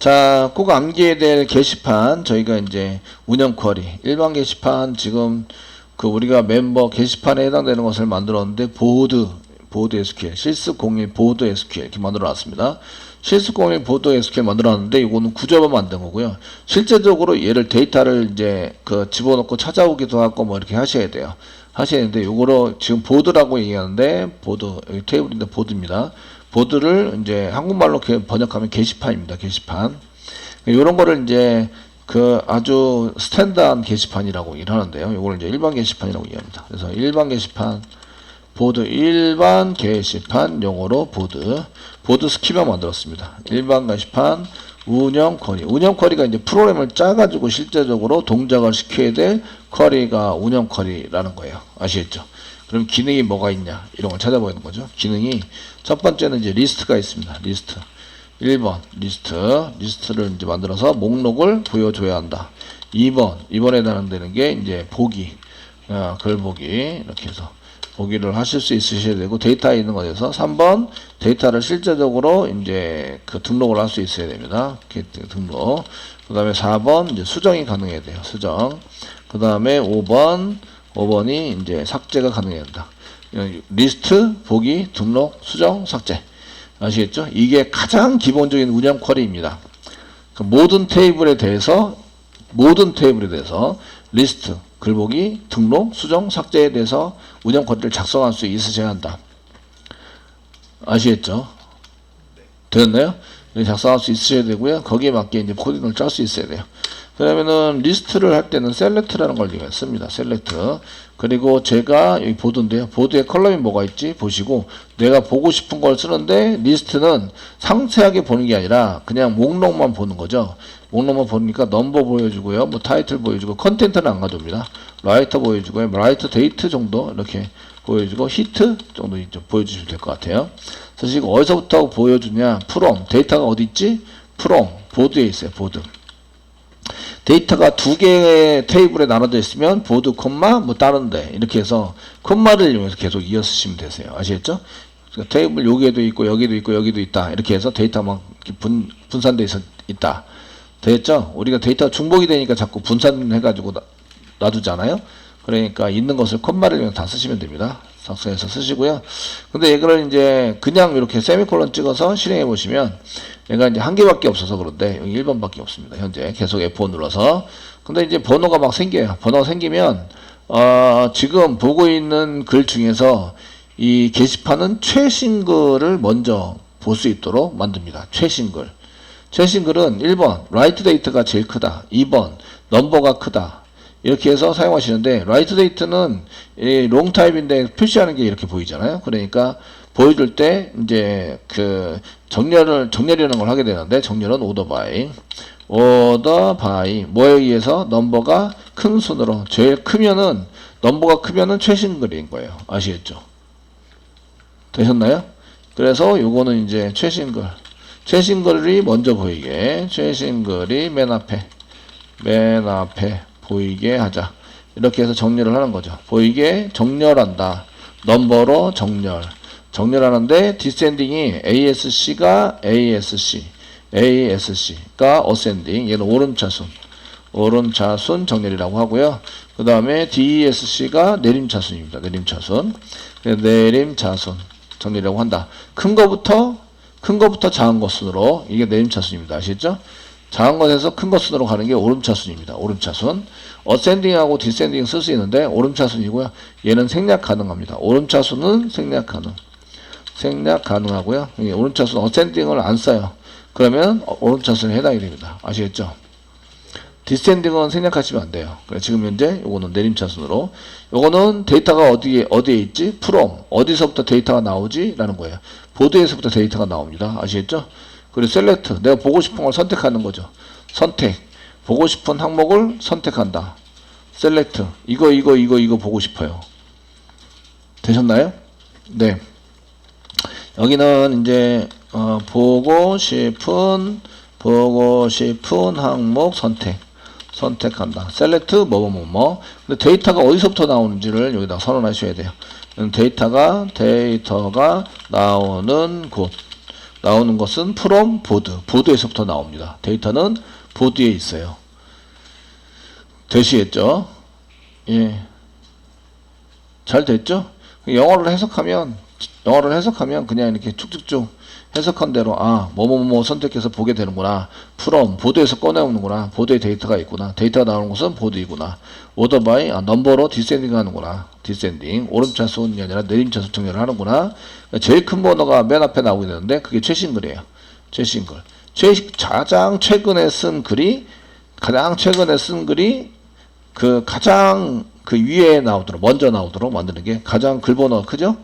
자, 꼭 암기해야 될 게시판 저희가 이제 운영 쿼리 일반 게시판 지금 그 우리가 멤버 게시판에 해당되는 것을 만들었는데 보드 보드 SQL 실습 01 보드 SQL 이렇게 만들어 놨습니다. 실습 01 보드 SQL 만들어 놨는데 이거는 구조만 만든 거고요. 실제적으로 얘를 데이터를 이제 그 집어넣고 찾아오기도 하고 뭐 이렇게 하셔야 돼요. 하셔야 되는데 요거로 지금 보드라고 얘기하는데 보드 여기 테이블인데 보드입니다. 보드를 이제 한국말로 번역하면 게시판입니다. 게시판. 이런 거를 이제 그 아주 스탠다드 게시판이라고 일하는데요. 이걸 이제 일반 게시판이라고 이해합니다. 그래서 일반 게시판 보드 일반 게시판 용어로 보드 보드 스키마 만들었습니다. 일반 게시판 운영 쿼리 운영 쿼리가 이제 프로그램을 짜가지고 실제적으로 동작을 시켜야 될 쿼리가 운영 쿼리라는 거예요. 아시겠죠? 그럼 기능이 뭐가 있냐 이런 걸 찾아보는 거죠. 기능이 첫 번째는 이제 리스트가 있습니다. 리스트 1번 리스트 리스트를 이제 만들어서 목록을 보여줘야 한다. 2번 2번에 해당되는 게 이제 보기 어, 글 보기 이렇게 해서 보기를 하실 수 있으셔야 되고 데이터에 있는 것에서 3번 데이터를 실제적으로 이제 그 등록을 할 수 있어야 됩니다. 등록. 그 다음에 4번 이제 수정이 가능해야 돼요. 수정. 그 다음에 5번 5번이 이제 삭제가 가능해야 된다. 리스트, 보기, 등록, 수정, 삭제. 아시겠죠? 이게 가장 기본적인 운영 쿼리입니다. 그 모든 테이블에 대해서 모든 테이블에 대해서 리스트, 글보기, 등록, 수정, 삭제에 대해서 운영 쿼리를 작성할 수 있으셔야 한다. 아시겠죠? 되었나요? 작성할 수 있으셔야 되고요. 거기에 맞게 이제 코딩을 짤 수 있어야 돼요. 그러면은 리스트를 할 때는 셀렉트라는 걸 이용해 씁니다. 셀렉트. 그리고 제가 여기 보드인데요. 보드에 컬럼이 뭐가 있지? 보시고 내가 보고 싶은 걸 쓰는데 리스트는 상세하게 보는 게 아니라 그냥 목록만 보는 거죠. 목록만 보니까 넘버 보여주고요. 뭐 타이틀 보여주고 컨텐트는 안 가져옵니다. 라이터 보여주고요. 라이터 데이트 정도 이렇게 보여주고 히트 정도 좀 보여주시면 될 것 같아요. 지금 어디서부터 보여주냐? 프롬 데이터가 어디 있지? 프롬 보드에 있어요. 보드. 데이터가 두 개의 테이블에 나눠져 있으면 보드 콤마 뭐 다른데 이렇게 해서 콤마를 이용해서 계속 이어 쓰시면 되세요. 아시겠죠? 그러니까 테이블 여기에도 있고 여기도 있고 여기도 있다 이렇게 해서 데이터만 분, 분산돼 있어 있다. 됐죠? 우리가 데이터 중복이 되니까 자꾸 분산해가지고 놔두잖아요. 그러니까 있는 것을 콤마를 이용해서 다 쓰시면 됩니다. 작성해서 쓰시고요. 근데 이거를 이제 그냥 이렇게 세미콜론 찍어서 실행해 보시면 얘가 이제 한 개밖에 없어서 그런데 여기 1번밖에 없습니다. 현재 계속 F5 눌러서 근데 이제 번호가 막 생겨요. 번호가 생기면 어 지금 보고 있는 글 중에서 이 게시판은 최신 글을 먼저 볼 수 있도록 만듭니다. 최신 글. 최신 글은 1번 라이트 데이터가 제일 크다. 2번 넘버가 크다. 이렇게 해서 사용하시는데 라이트 데이트는 롱 타입인데 표시하는 게 이렇게 보이잖아요. 그러니까 보여줄 때 이제 그 정렬을 정렬이라는 걸 하게 되는데 정렬은 오더 바이 오더 바이 뭐에 의해서 넘버가 큰 순으로 제일 크면은 넘버가 크면은 최신 글인 거예요. 아시겠죠? 되셨나요? 그래서 요거는 이제 최신 글 최신 글이 먼저 보이게 최신 글이 맨 앞에 맨 앞에 보이게 하자. 이렇게 해서 정렬을 하는 거죠. 보이게 정렬한다. 넘버로 정렬. 정렬하는데 디센딩이 ASC가 ASC, ASC가 어센딩. 얘는 오름차순. 오름차순 정렬이라고 하고요. 그 다음에 DESC가 내림차순입니다. 내림차순. 내림차순 정렬이라고 한다. 큰 거부터 큰 거부터 작은 것순으로 이게 내림차순입니다. 아시죠? 작은 것에서 큰 것 순으로 가는 게 오름차순입니다. 오름차순. 어센딩하고 디센딩 쓸 수 있는데 오름차순이고요. 얘는 생략 가능합니다. 오름차순은 생략 가능. 생략 가능하고요. 오름차순 어센딩을 안 써요. 그러면 오름차순에 해당이 됩니다. 아시겠죠? 디센딩은 생략하시면 안 돼요. 그래 지금 현재 요거는 내림차순으로 요거는 데이터가 어디에 어디에 있지? 프롬 어디서부터 데이터가 나오지? 라는 거예요. 보드에서부터 데이터가 나옵니다. 아시겠죠? 그리고 셀렉트 내가 보고 싶은 걸 선택하는 거죠. 선택 보고 싶은 항목을 선택한다. 셀렉트 이거 이거 이거 이거 보고 싶어요. 되셨나요? 네. 여기는 이제 어, 보고 싶은 보고 싶은 항목 선택 선택한다. 셀렉트 뭐뭐뭐 뭐. 근데 데이터가 어디서부터 나오는지를 여기다 선언하셔야 돼요. 데이터가 데이터가 나오는 곳 나오는 것은 from 보드. 보드에서부터 나옵니다. 데이터는 보드에 있어요. 되시겠죠? 예. 잘 됐죠? 영어를 해석하면 영어를 해석하면 그냥 이렇게 쭉쭉쭉 해석한 대로 아 뭐뭐뭐 선택해서 보게 되는구나. From 보드에서 꺼내오는구나. 보드에 데이터가 있구나. 데이터가 나오는 것은 보드이구나. order by 아, 넘버로 디센딩 하는구나. 디센딩. 오름차수 이 아니라 내림차수 정렬을 하는구나. 제일 큰 번호가 맨 앞에 나오게 되는데 그게 최신 글이에요. 최신 글. 최, 가장 최근에 쓴 글이 가장 최근에 쓴 글이 그 가장 그 위에 나오도록 먼저 나오도록 만드는 게 가장 글 번호가 크죠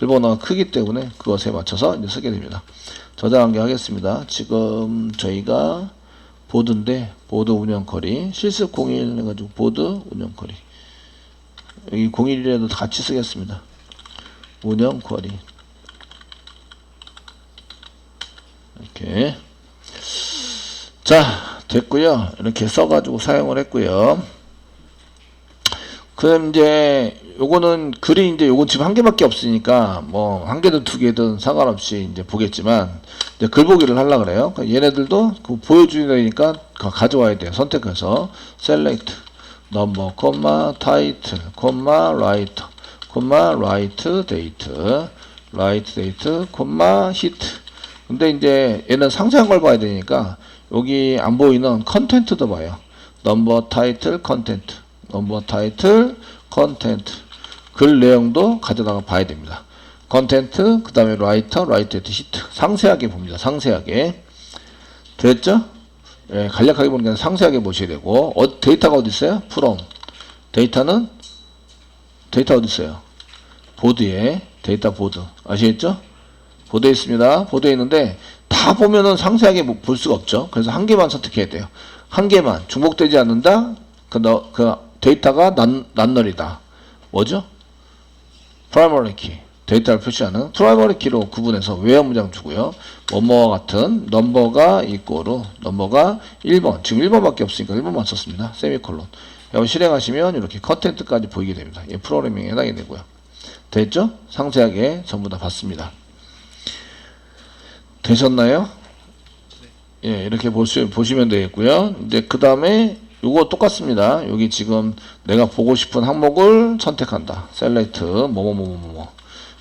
글 번호가 크기 때문에 그것에 맞춰서 이제 쓰게 됩니다. 저장한 게 하겠습니다. 지금 저희가 보드인데 보드 운영 거리 실습 01 해가지고 보드 운영 거리 여기 01이라도 같이 쓰겠습니다. 운영 거리 이렇게 자 됐고요. 이렇게 써가지고 사용을 했고요. 그럼 이제 요거는 이제 요건 지금 한 개밖에 없으니까 뭐 한 개든 두 개든 상관없이 이제 보겠지만 이제 글 보기를 하려 그래요. 그러니까 얘네들도 그 보여주니까 가져와야 돼요. 선택해서 select number, 콤마 title, 콤마 write, 콤마 write date, write date, 콤마 hit. 근데 이제 얘는 상세한 걸 봐야 되니까 여기 안 보이는 컨텐트도 봐요. number, title, content. 넘버 타이틀, 컨텐트 글 내용도 가져다가 봐야 됩니다. 컨텐트, 그 다음에 라이터, 라이터 시트 상세하게 봅니다. 상세하게 됐죠? 예, 간략하게 아니라 상세하게 보셔야 되고 어, 데이터가 어디 있어요? 프롬 데이터는 데이터 어디 있어요? 보드에 데이터 보드 아시겠죠? 보드에 있습니다. 보드에 있는데 다 보면은 상세하게 뭐볼 수가 없죠. 그래서 한 개만 선택해야 돼요. 한 개만 중복되지 않는다. 그, 너, 그 데이터가 난, 난널이다. 뭐죠? 프라이머리 키. 데이터를 표시하는 프라이머리 키로 구분해서 외어 문장 주고요. 뭐뭐와 같은 넘버가 이꼬로 넘버가 1번. 지금 1번밖에 없으니까 1번만 썼습니다. 세미콜론. 여러분 실행하시면 이렇게 컨텐트까지 보이게 됩니다. 이 프로그래밍에 해당이 되고요. 됐죠? 상세하게 전부 다 봤습니다. 되셨나요? 예, 이렇게 보시, 보시면 되겠고요. 이제 그 다음에 요거 똑같습니다. 여기 지금 내가 보고 싶은 항목을 선택한다. 셀렉트 뭐뭐뭐뭐뭐.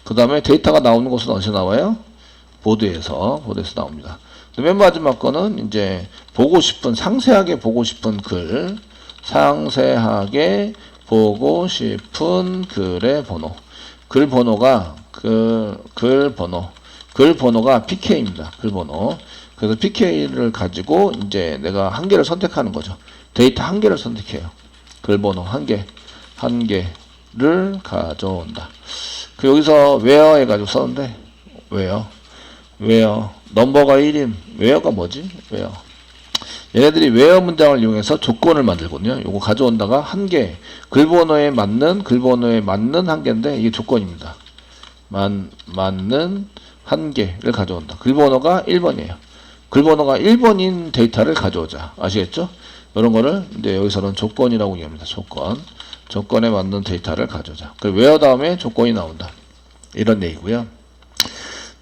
그 다음에 데이터가 나오는 곳은 어디서 나와요? 보드에서 보드에서 나옵니다. 맨 마지막 거는 이제 보고 싶은 상세하게 보고 싶은 글 상세하게 보고 싶은 글의 번호 글 번호가 그글 번호 글 번호가 PK입니다. 글 번호 그래서 PK를 가지고 이제 내가 한 개를 선택하는 거죠. 데이터 한 개를 선택해요. 글번호 한 개, 한 개를 가져온다. 그 여기서 where 해가지고 썼는데 where, where 넘버가 1인 where가 뭐지? where 얘네들이 where 문장을 이용해서 조건을 만들거든요. 요거 가져온다가 한 개, 글번호에 맞는 글번호에 맞는 한 개인데 이게 조건입니다. 만 맞는 한 개를 가져온다. 글번호가 1번이에요. 글번호가 1번인 데이터를 가져오자. 아시겠죠? 이런 거를 이제 여기서는 조건이라고 얘기합니다. 조건. 조건에 맞는 데이터를 가져오자. 그 where 다음에 조건이 나온다. 이런 얘기고요.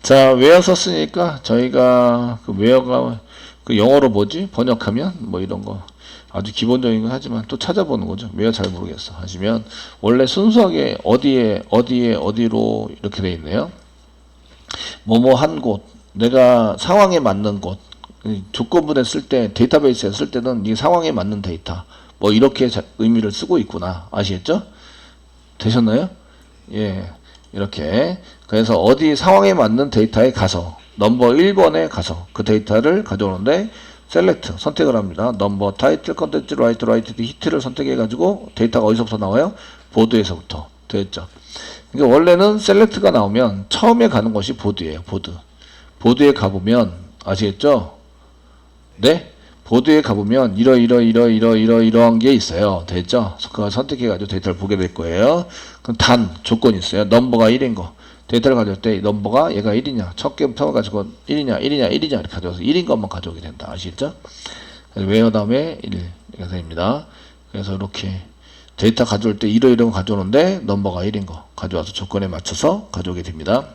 자, where 썼으니까 저희가 그 where가 그 영어로 뭐지? 번역하면 뭐 이런 거 아주 기본적인 거 하지만 또 찾아보는 거죠. where 잘 모르겠어 하시면 원래 순수하게 어디에 어디에 어디로 이렇게 돼 있네요. 뭐뭐 한 곳, 내가 상황에 맞는 곳, 조건부에 쓸 때 데이터베이스에 쓸 때는 이 상황에 맞는 데이터 뭐 이렇게 의미를 쓰고 있구나 아시겠죠? 되셨나요? 예 이렇게 그래서 어디 상황에 맞는 데이터에 가서 넘버 1번에 가서 그 데이터를 가져오는데 셀렉트 선택을 합니다. 넘버 타이틀 컨텐츠 라이트 라이트 히트를 선택해 가지고 데이터가 어디서부터 나와요? 보드에서부터 됐죠. 그러니까 원래는 셀렉트가 나오면 처음에 가는 것이 보드예요. 보드. 보드에 가보면 아시겠죠? 네? 보드에 가보면 이러 이러 이러 이러 이러 이러한 게 있어요. 됐죠? 그걸 선택해가지고 데이터를 보게 될 거예요. 그럼 단 조건이 있어요. 넘버가 1인 거. 데이터를 가져올 때 넘버가 얘가 1이냐 첫 개부터 가지고 1이냐 1이냐 1이냐 이렇게 가져와서 1인 것만 가져오게 된다. 아시겠죠? 그래서 웨어 다음에 1 이렇게 됩니다. 그래서 이렇게 데이터 가져올 때 이러 이러 가져오는데 넘버가 1인 거 가져와서 조건에 맞춰서 가져오게 됩니다.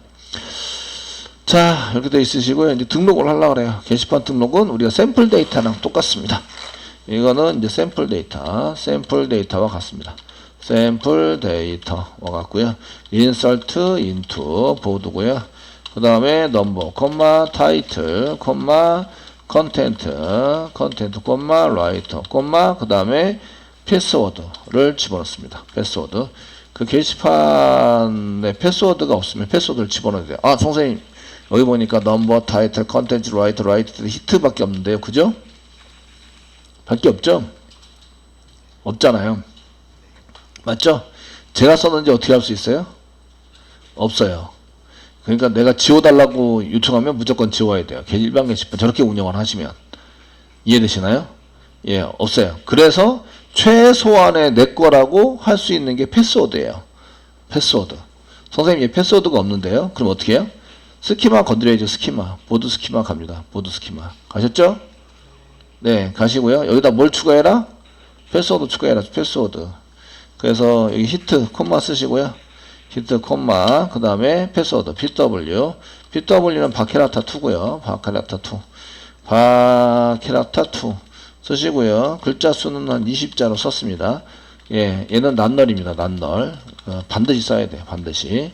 자, 이렇게 돼 있으시고요. 이제 등록을 하려고 그래요. 게시판 등록은 우리가 샘플 데이터랑 똑같습니다. 이거는 이제 샘플 데이터, 샘플 데이터와 같습니다. 샘플 데이터와 같고요. insert into 보드고요. 그 다음에 넘버, 콤마, 타이틀, 콤마, 컨텐트, 컨텐트, 콤마, 라이터, 콤마, 그 다음에 패스워드를 집어넣습니다. 패스워드. 그 게시판에 패스워드가 없으면 패스워드를 집어넣어야 돼요. 아, 선생님, 여기 보니까 넘버, 타이틀, 컨텐츠, 라이터, 라이트, 히트밖에 없는데요. 그죠? 밖에 없죠? 없잖아요. 맞죠? 제가 썼는지 어떻게 할수 있어요? 없어요. 그러니까 내가 지워달라고 요청하면 무조건 지워야 돼요. 게- 일반 게시판 저렇게 운영을 하시면 이해되시나요? 예, 없어요. 그래서 최소한의 내 거라고 할 수 있는 게 패스워드예요. 패스워드. 선생님, 얘 패스워드가 없는데요? 그럼 어떻게 해요? 스키마 건드려야죠, 스키마. 보드 스키마 갑니다. 보드 스키마. 가셨죠? 네, 가시고요. 여기다 뭘 추가해라? 패스워드 추가해라, 패스워드. 그래서 여기 히트, 콤마 쓰시고요. 히트, 콤마, 그 다음에 패스워드, PW. PW는 바케라타 2고요. 바케라타 2. 바케라타 2 쓰시고요. 글자 수는 한 20자로 썼습니다. 예, 얘는 난널입니다. 난널. 어, 반드시 써야 돼요. 반드시.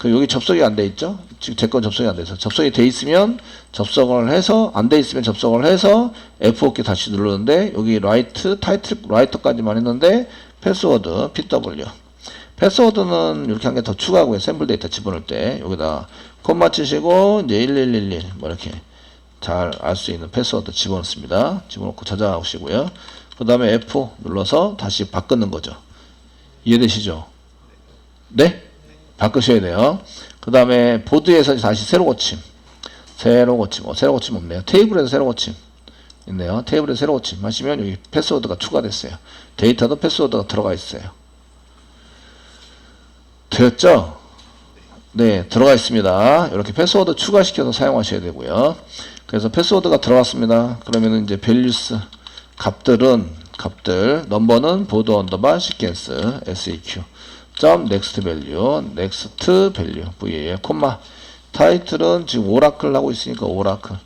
그 여기 접속이 안 돼 있죠? 지금 제 건 접속이 안 돼서 접속이 돼 있으면 접속을 해서 안 돼 있으면 접속을 해서 F5키 다시 누르는데 여기 라이트 타이틀 라이터까지만 했는데 패스워드 PW 패스워드는 이렇게 한 개 더 추가하고요. 샘플 데이터 집어넣을 때 여기다 콤마 치시고 이제 1111 뭐 이렇게 잘 알 수 있는 패스워드 집어넣습니다. 집어넣고 찾아오시고요. 그 다음에 F 눌러서 다시 바꾸는 거죠. 이해되시죠? 네? 바꾸셔야 돼요. 그 다음에 보드에서 다시 새로 고침. 새로 고침. 어, 새로 고침 없네요. 테이블에서 새로 고침. 있네요. 테이블에서 새로 고침 하시면 여기 패스워드가 추가됐어요. 데이터도 패스워드가 들어가 있어요. 되었죠? 네, 들어가 있습니다. 이렇게 패스워드 추가시켜서 사용하셔야 되고요. 그래서 패스워드가 들어왔습니다. 그러면 이제 밸류스 값들은 값들 넘버는 보드 언더바 시퀀스 seq 점 next value next value VA 콤마 타이틀은 지금 오라클 하고 있으니까 오라클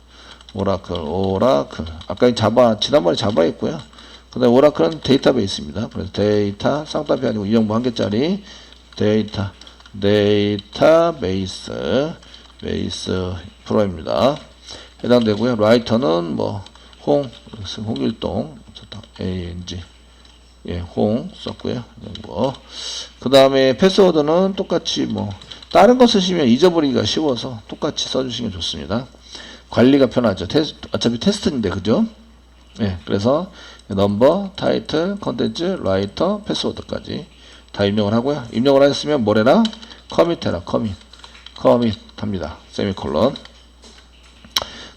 오라클 오라클 아까 자바 지난번에 자바 했고요. 그 다음 에 오라클은 데이터베이스입니다. 그래서 데이터 쌍따비 아니고 이형부 한 개짜리 데이터 데이터베이스 베이스 프로입니다. 해당되고요. 라이터는 뭐 홍 홍일동 ANG 예, 홍 썼고요. 뭐. 그 다음에 패스워드는 똑같이 뭐 다른 거 쓰시면 잊어버리기가 쉬워서 똑같이 써주시면 좋습니다. 관리가 편하죠. 테스, 어차피 테스트인데 그죠? 예, 그래서 넘버, 타이틀, 컨텐츠, 라이터, 패스워드까지 다 입력을 하고요. 입력을 하셨으면 뭐래라? 커밋해라. 커밋. 커밋 합니다. 세미콜론.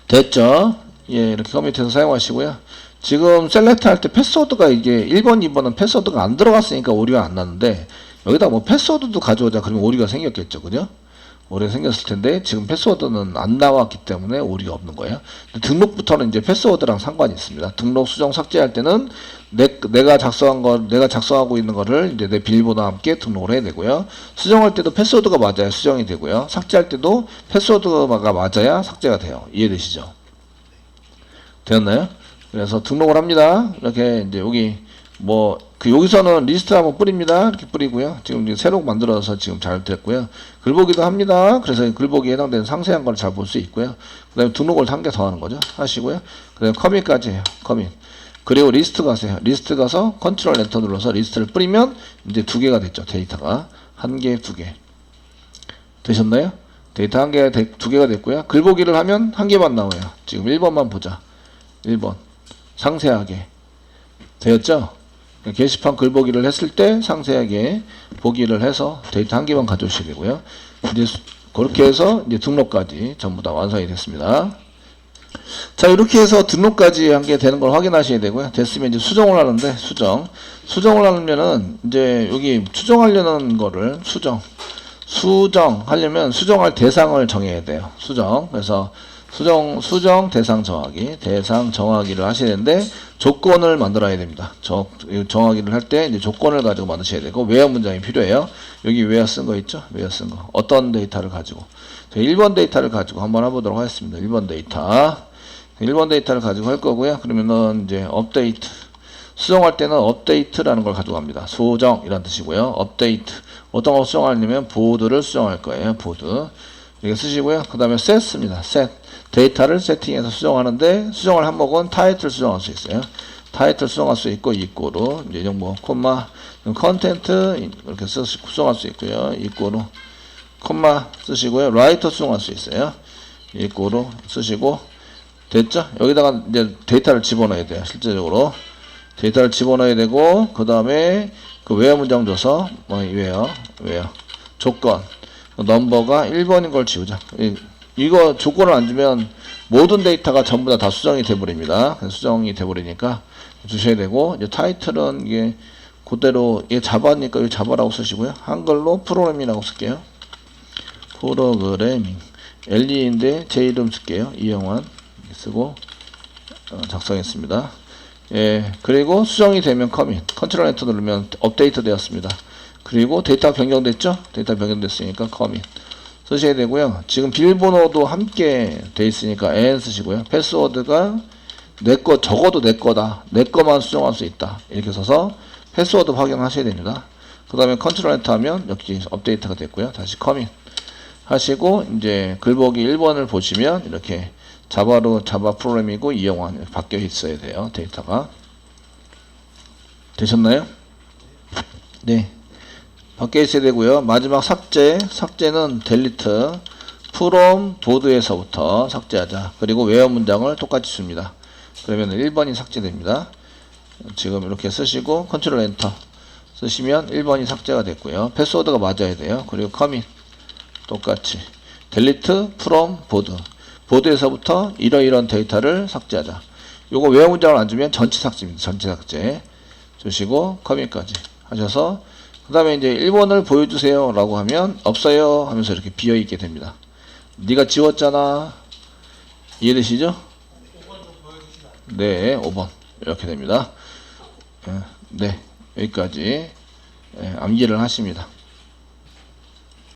됐죠? 예, 이렇게 커밋해서 사용하시고요. 지금 셀렉트 할 때 패스워드가 이게 1번, 2번은 패스워드가 안 들어갔으니까 오류가 안 났는데 여기다 뭐 패스워드도 가져오자 그러면 오류가 생겼겠죠. 그죠? 오류가 생겼을 텐데 지금 패스워드는 안 나왔기 때문에 오류가 없는 거예요. 등록부터는 이제 패스워드랑 상관이 있습니다. 등록 수정 삭제할 때는 내, 내가 작성한 거, 내가 작성하고 있는 거를 이제 내 비밀번호와 함께 등록을 해야 되고요. 수정할 때도 패스워드가 맞아야 수정이 되고요. 삭제할 때도 패스워드가 맞아야 삭제가 돼요. 이해되시죠? 되었나요? 그래서 등록을 합니다. 이렇게 이제 여기 뭐 그 여기서는 리스트 한번 뿌립니다. 이렇게 뿌리고요. 지금 이제 새로 만들어서 지금 잘 됐고요. 글보기도 합니다. 그래서 글보기에 해당되는 상세한 걸 잘 볼 수 있고요. 그다음에 등록을 한 개 더 하는 거죠. 하시고요. 그다음에 커밋까지 해요. 커밋. 그리고 리스트 가세요. 리스트 가서 컨트롤 엔터 눌러서 리스트를 뿌리면 이제 두 개가 됐죠. 데이터가 한 개, 두 개. 되셨나요? 데이터 한 개, 두 개가 됐고요. 글보기를 하면 한 개만 나와요. 지금 1번만 보자. 1번. 상세하게. 되었죠? 게시판 글보기를 했을 때 상세하게 보기를 해서 데이터 한 개만 가져오시면 되고요. 이제 수- 그렇게 해서 이제 등록까지 전부 다 완성이 됐습니다. 자, 이렇게 해서 등록까지 한 게 되는 걸 확인하셔야 되고요. 됐으면 이제 수정을 하는데, 수정. 수정을 하려면은, 이제 여기 수정하려는 거를 수정. 수정하려면 수정할 대상을 정해야 돼요. 수정. 그래서 수정 수정 대상 정하기 대상 정하기를 하셔야 되는데 조건을 만들어야 됩니다. 정, 정하기를 할 때 이제 조건을 가지고 만드셔야 되고 웨어 문장이 필요해요. 여기 웨어 쓴거 있죠? 웨어 쓴 거. 어떤 데이터를 가지고. 자, 1번 데이터를 가지고 한번 해보도록 하겠습니다. 1번 데이터. 1번 데이터를 가지고 할 거고요. 그러면은 이제 업데이트. 수정할 때는 업데이트라는 걸 가져갑니다. 수정이란 뜻이고요. 업데이트. 어떤 거 수정하려면 보드를 수정할 거예요. 보드. 이렇게 쓰시고요. 그 다음에 set입니다. set. 데이터를 세팅해서 수정하는데 수정을 항목은 타이틀 수정할 수 있어요. 타이틀 수정할 수 있고 이꼬로 이제 뭐 콤마 컨텐트 이렇게 써 수정할 수 있고요. 이꼬로 콤마 쓰시고요. 라이터 수정할 수 있어요. 이꼬로 쓰시고 됐죠? 여기다가 이제 데이터를 집어넣어야 돼요. 실제적으로 데이터를 집어넣어야 되고 그 다음에 그 웨어 문장 줘서 뭐 웨어 웨어 조건 넘버가 1번인 걸 지우자. 이- 이거 조건을 안 주면 모든 데이터가 전부 다 다 수정이 돼버립니다. 수정이 돼버리니까 주셔야 되고 이제 타이틀은 이게 그대로 이게 자바니까 이 자바라고 쓰시고요. 한글로 프로그램이라고 쓸게요. 프로그래밍 LE인데 제 이름 쓸게요. 이영환 쓰고 어, 작성했습니다. 예, 그리고 수정이 되면 커밋, 컨트롤 엔터 누르면 업데이트 되었습니다. 그리고 데이터 변경됐죠? 데이터 변경됐으니까 커밋 쓰셔야 되고요. 지금 비밀번호도 함께 돼 있으니까 n 쓰시고요. 패스워드가 내 거 적어도 내 거다. 내 거만 수정할 수 있다. 이렇게 써서 패스워드 확인하셔야 됩니다. 그 다음에 컨트롤 엔터 하면 여기 업데이트가 됐고요. 다시 커밋 하시고 이제 글보기 1번을 보시면 이렇게 자바로 자바 프로그램이고 이렇게 바뀌어 있어야 돼요. 데이터가 되셨나요? 네. 바뀌어 있어야 되고요. 마지막 삭제, 삭제는 델리트, 프롬 보드에서부터 삭제하자. 그리고 웨어 문장을 똑같이 줍니다. 그러면 1번이 삭제됩니다. 지금 이렇게 쓰시고 컨트롤 엔터 쓰시면 1번이 삭제가 됐고요. 패스워드가 맞아야 돼요. 그리고 커밋 똑같이 델리트 프롬 보드 보드에서부터 이러이런 데이터를 삭제하자. 요거 웨어 문장을 안 주면 전체 삭제입니다. 전체 삭제 주시고 커밋까지 하셔서 그 다음에 이제 1번을 보여주세요 라고 하면 없어요 하면서 이렇게 비어있게 됩니다. 네가 지웠잖아. 이해되시죠? 네 5번 이렇게 됩니다. 예, 네 여기까지 예, 암기를 하십니다